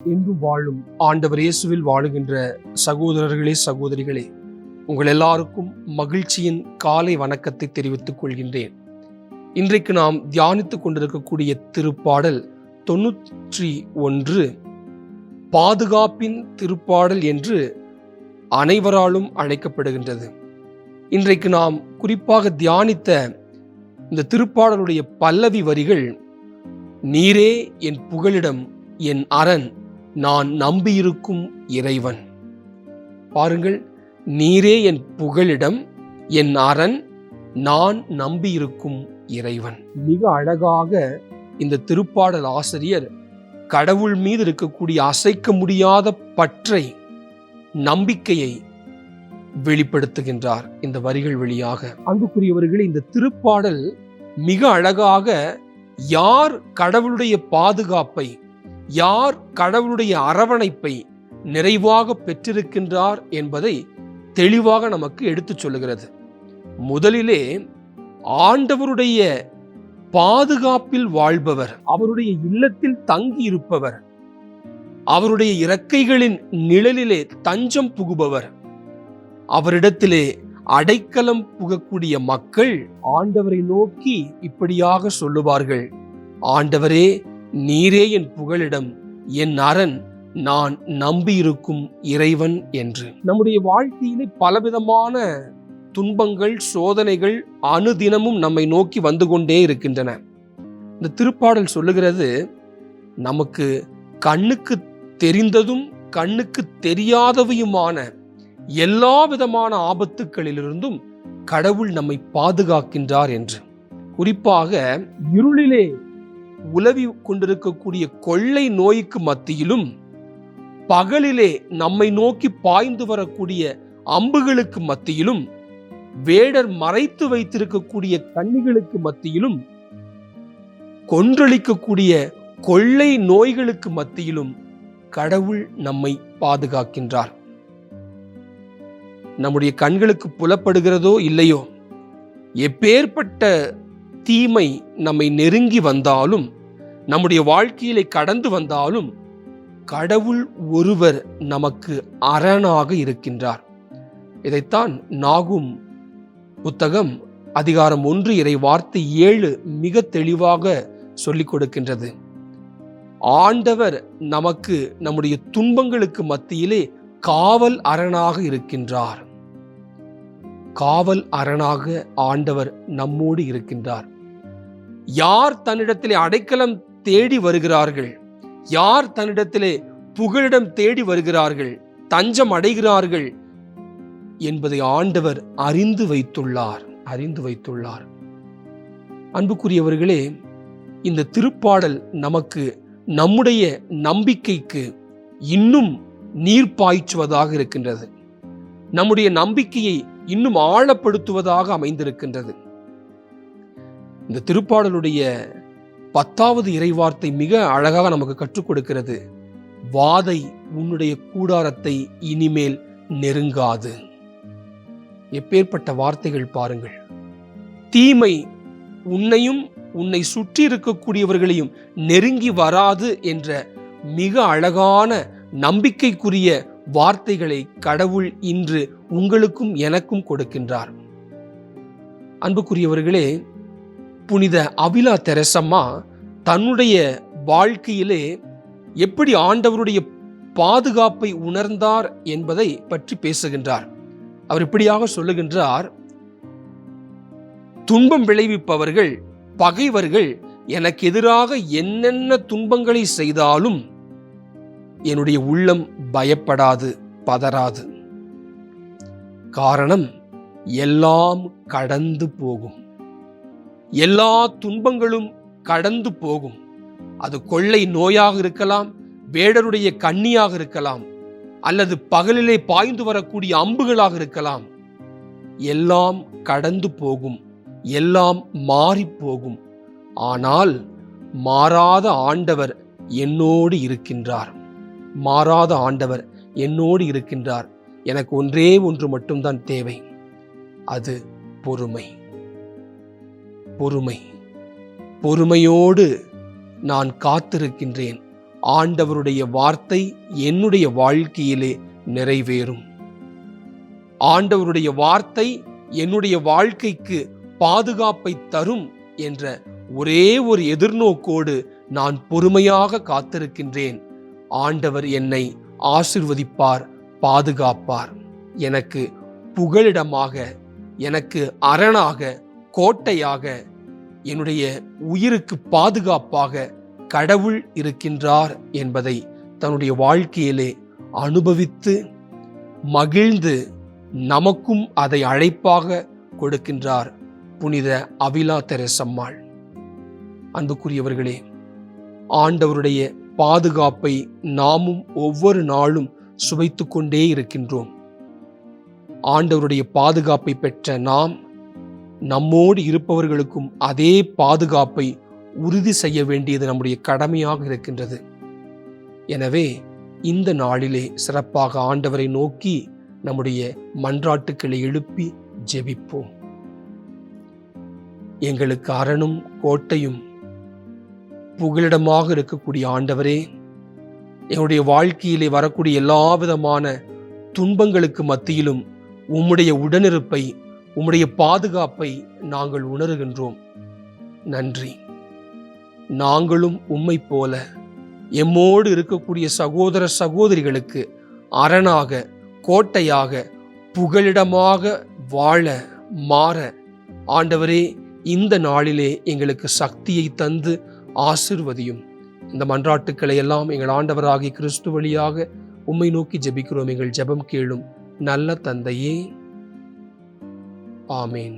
என்றும் வாழும் ஆண்டவர் இயேசுவில் வாழுகின்ற சகோதரர்களே சகோதரிகளே உங்கள் எல்லாருக்கும் மகிழ்ச்சியின் காலை வணக்கத்தை தெரிவித்துக் கொள்கின்றேன். இன்றைக்கு நாம் தியானித்துக் கொண்டிருக்கக்கூடிய திருப்பாடல் தொன்னூற்றி ஒன்று பாதுகாப்பின் திருப்பாடல் என்று அனைவராலும் அழைக்கப்படுகின்றது. இன்றைக்கு நாம் குறிப்பாக தியானித்த இந்த திருப்பாடலுடைய பல்லவி வரிகள் நீரே என் புகலிடம் என் அரண் நான் நம்பியிருக்கும் இறைவன். பாருங்கள் நீரே என் புகழிடம் என் அரண் நான் நம்பியிருக்கும் இறைவன். மிக அழகாக இந்த திருப்பாடல் ஆசிரியர் கடவுள் மீது இருக்கக்கூடிய அசைக்க முடியாத பற்றை நம்பிக்கையை வெளிப்படுத்துகின்றார் இந்த வரிகள் வழியாக. அன்புக்குரியவர்களே இந்த திருப்பாடல் மிக அழகாக யார் கடவுளுடைய பாதுகாப்பை யார் கடவுளுடைய அரவணைப்பை நிறைவாக பெற்றிருக்கின்றார் என்பதை தெளிவாக நமக்கு எடுத்துச் சொல்லுகிறது. முதலிலே ஆண்டவருடைய பாதுகாப்பில் வாழ்பவர் அவருடைய இல்லத்தில் தங்கி இருப்பவர் அவருடைய இறக்கைகளின் நிழலிலே தஞ்சம் புகுபவர் அவரிடத்திலே அடைக்கலம் புகக்கூடிய மக்கள் ஆண்டவரை நோக்கி இப்படியாக சொல்லுவார்கள். ஆண்டவரே நீரே என் புகழிடம் என் அரண் நான் நம்பியிருக்கும் இறைவன் என்று. நம்முடைய வாழ்க்கையிலே பலவிதமான துன்பங்கள் சோதனைகள் அனுதினமும் நம்மை நோக்கி வந்து கொண்டே இருக்கின்றன. இந்த திருப்பாடல் சொல்லுகிறது நமக்கு கண்ணுக்கு தெரிந்ததும் கண்ணுக்கு தெரியாதவையுமான எல்லா விதமான ஆபத்துக்களிலிருந்தும் கடவுள் நம்மை பாதுகாக்கின்றார் என்று. குறிப்பாக இருளிலே உலவி கொண்டிருக்கக்கூடிய கொள்ளை நோய்க்கு மத்தியிலும் பகலிலே நம்மை நோக்கி பாய்ந்து வரக்கூடிய அம்புகளுக்கு மத்தியிலும் வேடர் மறைத்து வைத்திருக்கக்கூடிய கண்ணிகளுக்கு மத்தியிலும் கொன்றளிக்கக்கூடிய கொள்ளை நோய்களுக்கு மத்தியிலும் கடவுள் நம்மை பாதுகாக்கின்றார். நம்முடைய கண்களுக்கு புலப்படுகிறதோ இல்லையோ எப்பேற்பட்ட தீமை நம்மை நெருங்கி வந்தாலும் நம்முடைய வாழ்க்கையிலே கடந்து வந்தாலும் கடவுள் ஒருவர் நமக்கு அரணாக இருக்கின்றார். இதைத்தான் நாகும் புத்தகம் அதிகாரம் ஒன்று இறை வார்த்தை ஏழு மிக தெளிவாக சொல்லிக் கொடுக்கின்றது. ஆண்டவர் நமக்கு நம்முடைய துன்பங்களுக்கு மத்தியிலே காவல் அரணாக இருக்கின்றார். காவல் அரணாக ஆண்டவர் நம்மோடு இருக்கின்றார். யார் தன்னிடத்திலே அடைக்கலம் தேடி வருகிறார்கள். யார் தன்னிடத்திலே புகழிடம் தேடி வருகிறார்கள் தஞ்சம் அடைகிறார்கள் என்பதை ஆண்டவர் அறிந்து வைத்துள்ளார் அறிந்து வைத்துள்ளார். அன்புக்குரியவர்களே இந்த திருப்பாடல் நமக்கு நம்முடைய நம்பிக்கைக்கு இன்னும் நீர் பாய்ச்சுவதாக இருக்கின்றது. நம்முடைய நம்பிக்கையை இன்னும் ஆழப்படுத்துவதாக அமைந்திருக்கின்றது. இந்த திருப்பாடலுடைய பத்தாவது இறைவார்த்தை மிக அழகாக நமக்கு கற்றுக் கொடுக்கிறது. வாதை உன்னுடைய கூடாரத்தை இனிமேல் நெருங்காது. எப்பேற்பட்ட வார்த்தைகள் பாருங்கள். தீமை உன்னையும் உன்னை சுற்றி இருக்கக்கூடியவர்களையும் நெருங்கி வராது என்ற மிக அழகான நம்பிக்கைக்குரிய வார்த்தைகளை கடவுள் இன்று உங்களுக்கும் எனக்கும் கொடுக்கின்றார். அன்புக்குரியவர்களே புனித அபிலா தெரசம்மா தன்னுடைய வாழ்க்கையிலே எப்படி ஆண்டவருடைய பாதுகாப்பை உணர்ந்தார் என்பதை பற்றி பேசுகின்றார். அவர் இப்படியாக சொல்லுகின்றார் துன்பம் விளைவிப்பவர்கள் பகைவர்கள் எனக்கு எதிராக என்னென்ன துன்பங்களை செய்தாலும் என்னுடைய உள்ளம் பயப்படாது பதறாது. காரணம் எல்லாம் கடந்து போகும். எல்லா துன்பங்களும் கடந்து போகும். அது கொள்ளை நோயாக இருக்கலாம் வேடருடைய கண்ணியாக இருக்கலாம் அல்லது பகலிலே பாய்ந்து வரக்கூடிய அம்புகளாக இருக்கலாம். எல்லாம் கடந்து போகும் எல்லாம் மாறி போகும். ஆனால் மாறாத ஆண்டவர் என்னோடு இருக்கின்றார். மாறாத ஆண்டவர் என்னோடு இருக்கின்றார். எனக்கு ஒன்றே ஒன்று மட்டும்தான் தேவை. அது பொறுமை. பொறுமை. பொறுமையோடு நான் காத்திருக்கின்றேன். ஆண்டவருடைய வார்த்தை என்னுடைய வாழ்க்கையிலே நிறைவேறும். ஆண்டவருடைய வார்த்தை என்னுடைய வாழ்க்கைக்கு பாதுகாப்பை தரும் என்ற ஒரே ஒரு எதிர்நோக்கோடு நான் பொறுமையாக காத்திருக்கின்றேன். ஆண்டவர் என்னை ஆசிர்வதிப்பார் பாதுகாப்பார். எனக்கு புகலிடமாக எனக்கு அரணாக கோட்டையாக என்னுடைய உயிருக்கு பாதுகாப்பாக கடவுள் இருக்கின்றார் என்பதை தன்னுடைய வாழ்க்கையிலே அனுபவித்து மகிழ்ந்து நமக்கும் அதை அழைப்பாக கொடுக்கின்றார் புனித அவிலா தெரசம்மாள். அன்புக்குரியவர்களே ஆண்டவருடைய பாதுகாப்பை நாமும் ஒவ்வொரு நாளும் சுவைத்து கொண்டே இருக்கின்றோம். ஆண்டவருடைய பாதுகாப்பை பெற்ற நாம் நம்மோடு இருப்பவர்களுக்கும் அதே பாதுகாப்பை உறுதி செய்ய வேண்டியது நம்முடைய கடமையாக இருக்கின்றது. எனவே இந்த நாளிலே சிறப்பாக ஆண்டவரை நோக்கி நம்முடைய மன்றாட்டுக்களை எழுப்பி ஜெபிப்போம். எங்களுக்கு அரணும் கோட்டையும் புகலிடமாக இருக்கக்கூடிய ஆண்டவரே எங்களுடைய வாழ்க்கையிலே வரக்கூடிய எல்லா விதமான துன்பங்களுக்கு மத்தியிலும் உம்முடைய உடனிருப்பை உம்முடைய பாதுகாப்பை நாங்கள் உணர்கின்றோம். நன்றி. நாங்களும் உம்மை போல எம்மோடு இருக்கக்கூடிய சகோதர சகோதரிகளுக்கு அரணாக கோட்டையாக புகலிடமாக வாழ மாற ஆண்டவரே இந்த நாளிலே எங்களுக்கு சக்தியை தந்து ஆசிர்வதியும். இந்த மன்றாட்டுக்களை எல்லாம் எங்கள் ஆண்டவராகி கிறிஸ்து வழியாக உம்மை நோக்கி ஜெபிக்கிறோம். எங்கள் ஜெபம் கேளும். நல்ல தந்தையே ஆமேன்